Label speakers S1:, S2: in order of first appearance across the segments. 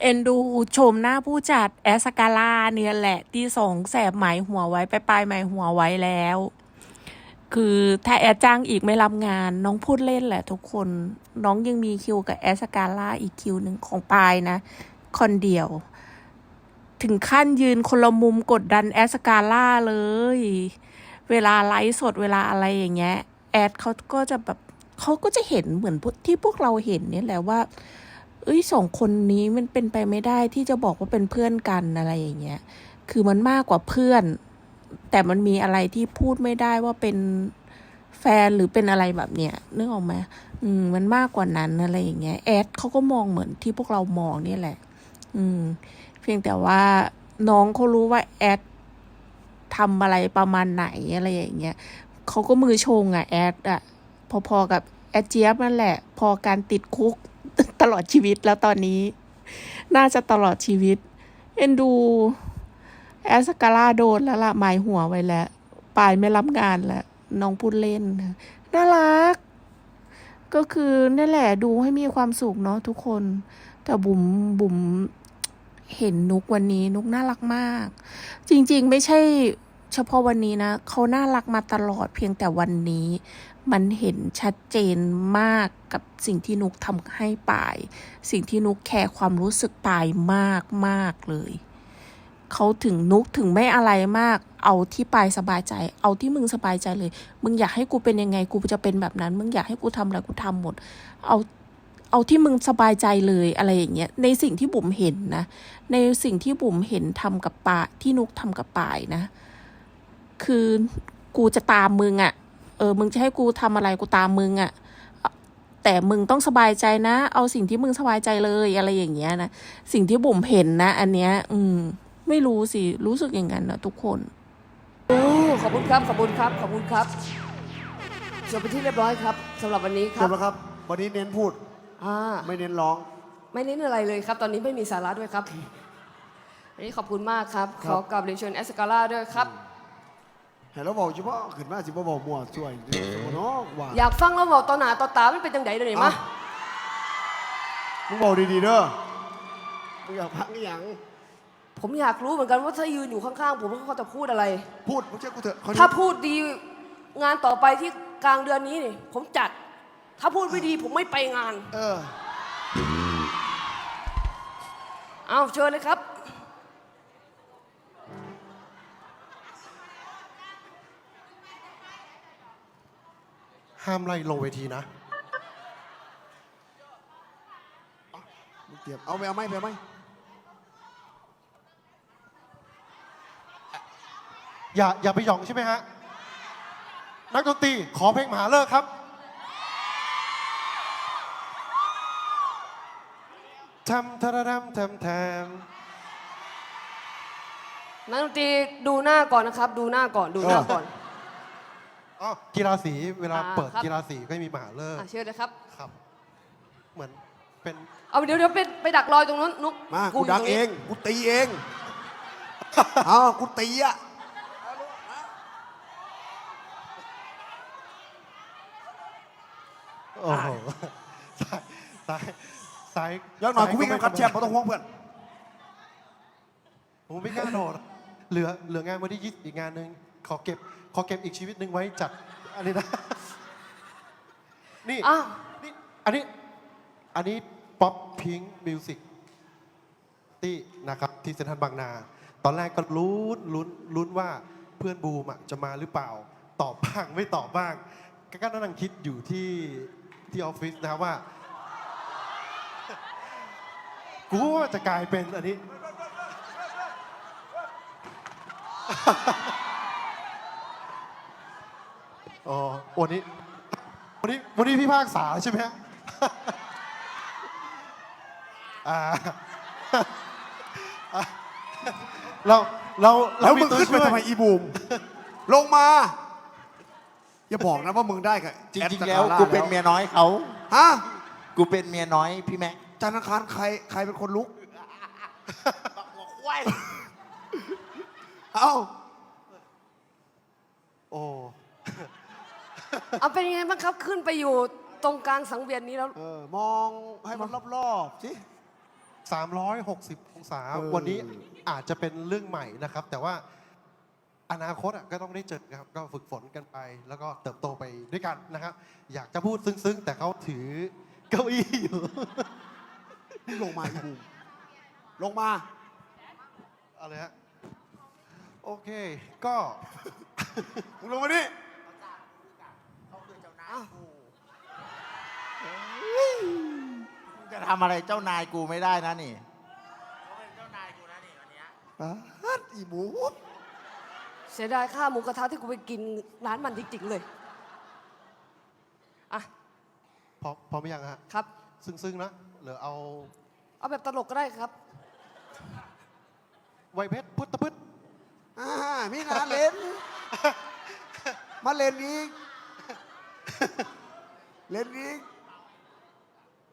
S1: เอ็นดูชมหน้าผู้จัดแอสกาล่าเนี่ยแหละที่สองแสบหมายหัวไว้ไปปลายหมายหัวไว้แล้ว คือถ้าแอดจ้างอีกไม่รับงาน น้องพูดเล่นแหละทุกคน น้องยังมีคิวกับแอสกาล่าอีกคิวหนึ่งของปลายนะ คนเดียว ถึงขั้นยืนคนละมุมกดดันแอสกาล่าเลย เวลาไลฟ์สดเวลาอะไรอย่างเงี้ย แอดเขาก็จะแบบเขาก็จะเห็นเหมือนที่พวกเราเห็นเนี่ยแหละว่า เอ้ยสองคนนี้มันเป็นไปไม่ได้ที่จะบอกว่าเป็นเพื่อนกันอะไรอย่างเงี้ย คือมันมากกว่าเพื่อน แต่มันมีอะไรที่พูดไม่ได้ว่าเป็นแฟนหรือเป็นอะไรแบบเนี้ยนึกออกไหมอืม มันมากกว่านั้นอะไรอย่างเงี้ยแอดเขาก็มองเหมือนที่พวกเรามองเนี่ยแหละ อืม เพียงแต่ว่าน้องเขารู้ว่าแอดทำอะไรประมาณไหนอะไรอย่างเงี้ยเขาก็มือชงอะแอดอะพอๆกับ แอดเจี๊ยบนั่นแหละ พอการติดคุกตลอดชีวิตแล้วตอนนี้ น่าจะตลอดชีวิต เอ็นดู แอสกาล่าโดนแล้วล่ะหมายหัวไว้แล้วปลายไม่รับงานแล้วน้องพูดเล่น น่ารัก ก็คือนั่นแหละดูให้มีความสุขเนาะทุกคน แต่บุ๋มบุ๋มเห็นนุกวันนี้นุกน่ารักมาก จริง ๆ ไม่ใช่ เฉพาะวันนี้นะเขาน่ารักมาตลอดเพียงแต่วันนี้ มันเห็นชัดเจนมากกับสิ่งที่นุกทำให้ปาย สิ่งที่นุกแคร์ความรู้สึกปายมากมากเลยเขาถึงนุกถึงไม่อะไรมาก เอาที่ปายสบายใจ เอาที่มึงสบายใจเลย มึงอยากให้กูเป็นยังไงกูจะเป็นแบบนั้น มึงอยากให้กูทำอะไรกูทำหมด เอาเอาที่มึงสบายใจเลยอะไรอย่างเงี้ย ในสิ่งที่บุ๋มเห็นนะ ในสิ่งที่บุ๋มเห็นทำกับปาที่นุกทำกับปายนะ คือกูจะตามมึงอะ่ะ เออ มึงจะให้กูทำอะไรกูตามมึงอะ่ะ แต่มึงต้องสบายใจนะ เอาสิ่งที่มึงสบายใจเลยอะไรอย่างเงี้ยนะ สิ่งที่บุ๋มเห็นนะ อันเนี้ย อืม ไม่รู้สิ รู้สึกอย่างนั้นนะทุกคน
S2: โอ้ขอบคุณครับ ขอบคุณครับ ขอบคุณครับจบไปนที่เรียบร้อยครับสำหรับวันนี้ค
S3: จ
S2: รั
S3: บบแล้วครับ วันนี้เน้นพูด
S2: อ่า
S3: ไม่เน้นร้อง
S2: ไม่เน้นอะไรเลยครับ ตอนนี้ไม่มีสาระด้วยครับอันนี้ขอบคุณมากครับ
S3: ค
S2: ข
S3: รับ
S2: อกราบเรียนเชิญแอสกาล่าด้วยครับ
S3: เห็นแล้วบอกเฉพาะขึ้นมาสิบ่บอกมั่วช่วยสมน้องว่า
S2: อยากฟังแล้วบอกต่อหน้าต่อตาไม่เป็นจังไดเลยนี่มา
S3: เอ้ามึงบอกดีๆเด้อมึงอยากพักอีหยัง
S2: ผมอยากรู้เหมือนกันว่าถ้ายืนอยู่ข้างๆผมเขาจะพูดอะไร
S3: พูดมึงเชื่อกูเถอะเข
S2: ถ้าพูดดีงานต่อไปที่กลางเดือนนี้นี่ผมจัด ถ้าพูดไม่ดีผมไม่ไปงาน
S3: เออ
S2: เอาเชิญเลยครับ
S4: ห้ามไล่ลงเวทีนะ
S3: มึงเตรียมเอาไปเอาไหมไปเอาไหม
S4: อย่าอย่าไปหยองใช่ไหมฮะ นักดนตรีขอเพลงมหาเลิกษ์ครับ ทำทะระดำทำแทม
S2: นักดนตรีดูหน้าก่อนนะครับ ดูหน้าก่อนดูหน้าก่อน
S4: อ๋อกีฬาสีเวลา
S2: อ่า
S4: เปิด
S2: ครับ
S4: กีฬาสีก็มีมหาเลิก
S2: อะ
S4: ษ์
S2: เชิญเลยครับ
S4: ครับ เหมือนเป็น
S2: เอาเดี๋ยวเดี๋ยวไปไปดักรอยตรงนู้นนุก
S3: มา
S2: กู
S3: กู
S2: ยู่
S3: ดัก
S2: ตร
S3: เอ
S2: นี้
S3: งกูตีเอง เอากูตีอะ
S4: โอ้โหซ้ายซ้ายซ้าย
S3: อยังหน่อย
S4: ซ้า
S3: กูวิ่ง
S4: ไม่
S3: กันคัดแชมป์เพราะต้องห่วงเพื่อน
S4: ผมไม่กล้าโดดเหลือเหลืองานวันที่ยี่อีกงานหนึ่งขอเก็บ ขอเก็บอีกชีวิตหนึ่งไว้จัดอันนี้นะ นี่
S2: อ้าว
S4: นี่อันนี้อันนี้ป๊อปพิงมิวสิกที่นะครับที่เซ็นทรัลบางนา ตอนแรกก็ลุ้นลุ้นลุ้นว่าเพื่อนบูมอะจะมาหรือเปล่า ตอบบ้างไม่ตอบบ้างก็ก็นั่งคิดอยู่ที่ที่ออฟฟิศนะครับว่า กูว่าจะกลายเป็นอันนี้ อ๋อวันนี้ วันนี้วันนี้พี่ภาคษาใช่ไหมฮะอ่าเราเรา
S3: แล้วมึง
S4: ตั
S3: ขึ้นไป
S4: ช่วย
S3: ทำไมอีบูม ลงมา อย่าบอกนะว่ามึงได้กับ
S5: จริง
S3: อด
S5: ๆแล้ว
S3: สาา
S5: กูเป็นเมียน้อยเขา
S3: ฮะ
S5: กูเป็นเมียน้อยพี่แม็ก
S3: จันทร์อังคารใครใครเป็นคนลุกเอ้า
S4: โอ้
S2: เอาเป็นยังไงบ้างครับขึ้นไปอยู่ตรงกลางสังเวียนนี้แล้ว
S3: เออมองให้มันรอบๆสิ
S4: 360 องศา
S3: เออ
S4: วันนี้อาจจะเป็นเรื่องใหม่นะครับ แต่ว่าอนาคตอะก็ต้องได้เจอครับ ก็ฝึกฝนกันไป แล้วก็เติบโตไปด้วยกันนะครับ อยากจะพูดซึ้งๆ แต่เขาถือเก้าอี้อยู่
S3: มึงลงมาอีบูมลงมา
S4: อะไรฮะ โอเค ก็
S3: มึงลงมานี่
S5: มึงจะ ทำอะไรเจ้านายกูไม่ได้นะนี่
S3: ปัดอีบู
S2: เสียดายค่าหมูกระทะที่กูไปกินร้านมันจริงๆเลยอะ
S4: พร้อมพร้อมหรือยังฮะ
S2: ครับ
S4: ซึ้งๆนะหรือเอา
S2: เอาแบบตลกก็ได้ครับ
S4: ไวเพชรพุทธพืช
S3: อ่ามีงานเล่น มาเล่นอีก เล่นอีก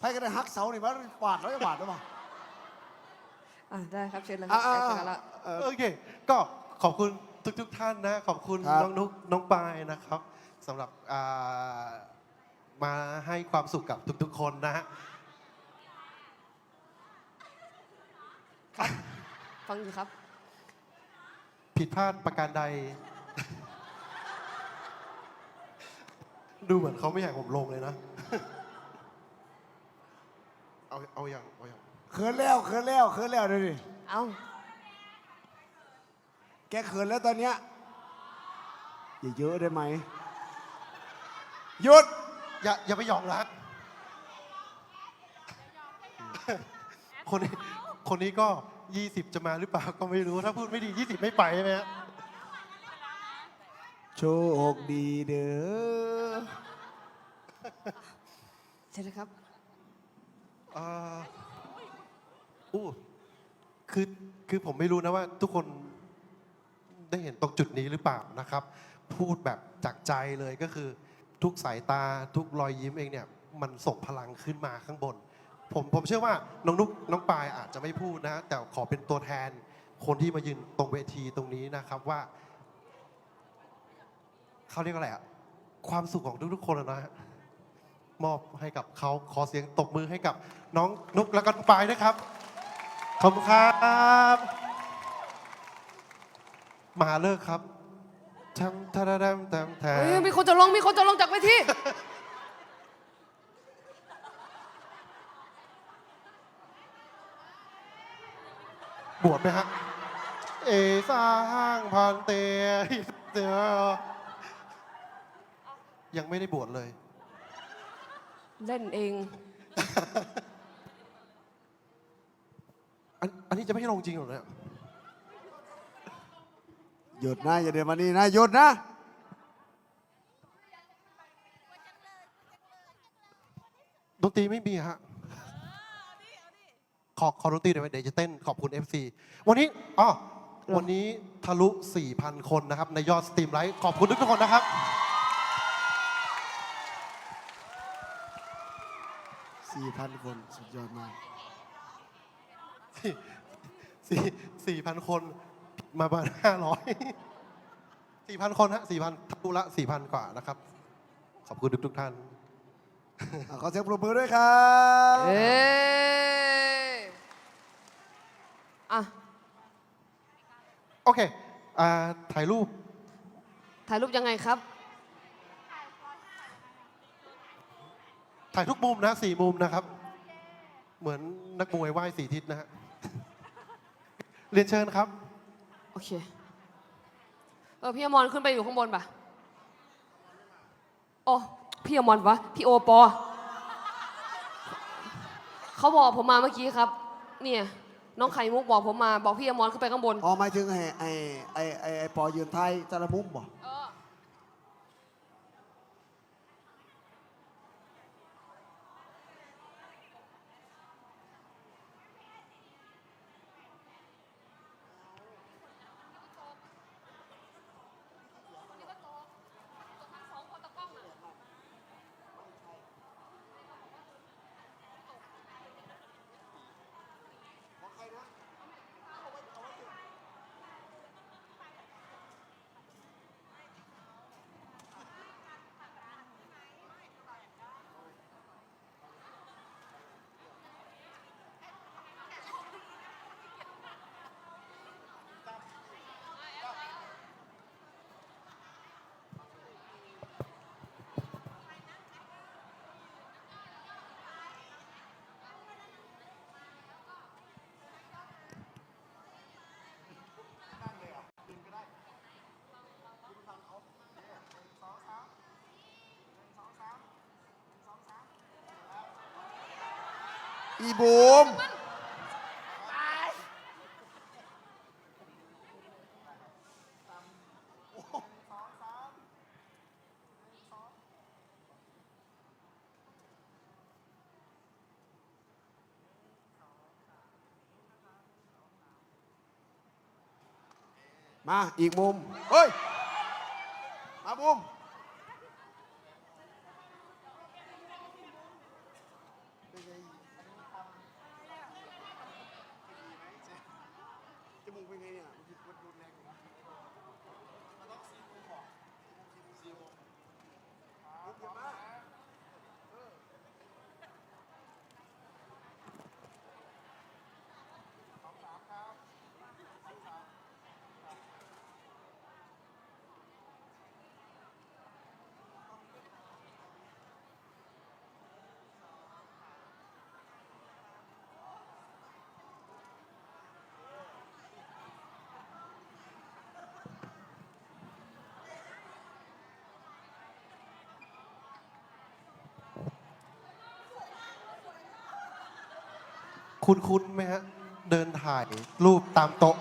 S3: ใครก็ได้ฮักเสานี่มาบาดแล้วจะบาดหรือเปล่า
S2: อะได้ครับเชิญเลยค
S3: อ่า
S2: รับ
S3: อ่า
S2: แอสกาละ
S3: เออ
S4: โอเค ก็ขอบคุณทุกๆท่านนะ ขอบคุณ
S3: ครับ
S4: น้องนุกน้องปายนะครับสำหรับอ่ามาให้ความสุขกับทุกๆคนนะฮะ
S2: ฟังอยู่ครับ
S4: ผิดพลาดประการใด ดูเหมือนเขาไม่อยากผมลงเลยนะ เอาเอาอย่างเอาอย่าง
S3: เขินแล้วเขินแล้วเขินแล้วเดี๋ยวดิ
S2: เอ้า
S3: แกเขินแล้วตอนเนี้ยอย่าเยอะได้ไหมหยุด
S4: อย่าอย่าไปหยองรัก คนนี้คนนี้ก็ 20 จะมาหรือเปล่าก็ไม่รู้ถ้าพูดไม่ดี 20 ไม่ไปใช่ไหมฮะ
S3: โชคดีเด้อ
S2: เชิญเลยครับ
S4: เอ่ออู้คือคือผมไม่รู้นะว่าทุกคนได้เห็นตรงจุดนี้หรือเปล่านะครับ พูดแบบจากใจเลยก็คือ ทุกสายตาทุกรอยยิ้มเองเนี่ย มันส่งพลังขึ้นมาข้างบน ผมผมเชื่อว่าน้องนุกน้องปายอาจจะไม่พูดนะ แต่ขอเป็นตัวแทนคนที่มายืนตรงเวทีตรงนี้นะครับว่าเขาเรียกว่าอะไรอะความสุขของทุกๆคนอะนะฮะ มอบให้กับเขาขอเสียงตบมือให้กับน้องนุกและก็น้องปายด้วยครับ ขอบคุณครับมหาเลิกครับทำทะดำทำแท
S2: เฮ้ยมีคนจะลงมีคนจะลงจากเวที
S4: บวชไหมฮะ เอสร้างพันเตเตยังไม่ได้บวชเลย
S2: เล่นเอง
S4: อันอันนี้จะไม่ให้ลงจริงเหรอเนี่ย
S3: หยุดนะอย่าเดินมานี่นะหยุดนะ
S4: ดนตรีไม่มีฮะขอขอดนตรีหน่อยไหมเดี๋ยวจะเต้นขอบคุณ FC วันนี้อ๋อวันนี้ทะลุ 4,000 คนนะครับ ในยอดสตรีมไลท์ขอบคุณทุกๆคนนะครับ
S3: 4,000คนสุดยอดมาก
S4: สี่สี่พันคนมาประมาณห้าร้อยสี่พันคนฮะสี่พันทะลุละสี่พันกว่านะครับ ขอบคุณทุกทุกๆท่าน
S3: อะขอเสียงปรบมือด้วยครับ
S2: เอ้ยอะ
S4: โอเคอ่าถ่ายรูป
S2: ถ่ายรูปยังไงครับ
S4: ถ่ายทุกมุมนะสี่มุมนะครับ เหมือนนักมวยไหว้สี่ทิศนะฮะ เรียนเชิญครับ
S2: โอเค เออพี่อมรขึ้นไปอยู่ข้างบนป่ะโอ้พี่อมรวะพี่โอปอ เขาบอกผมมาเมื่อกี้ครับ เนี่ย น้องไข่มุกบอกผมมา บอกพี่อมรขึ้นไปข้างบน
S3: อ๋อหมายถึงไอ้ไอ้ไอ้ไอ้ไอ้ปอยืนไทยจารมุมบ่
S5: อีบูม
S3: มา อีกมุม เฮ้ย มามุม จมูกเป็นไงเนี่ยมันรุนแรงอยู่นะมันต้องซีมุมก่อนซีมุมเดี๋ยวมา
S4: คุณคุณไหมฮะ เดินถ่ายรูปตามโต๊ะ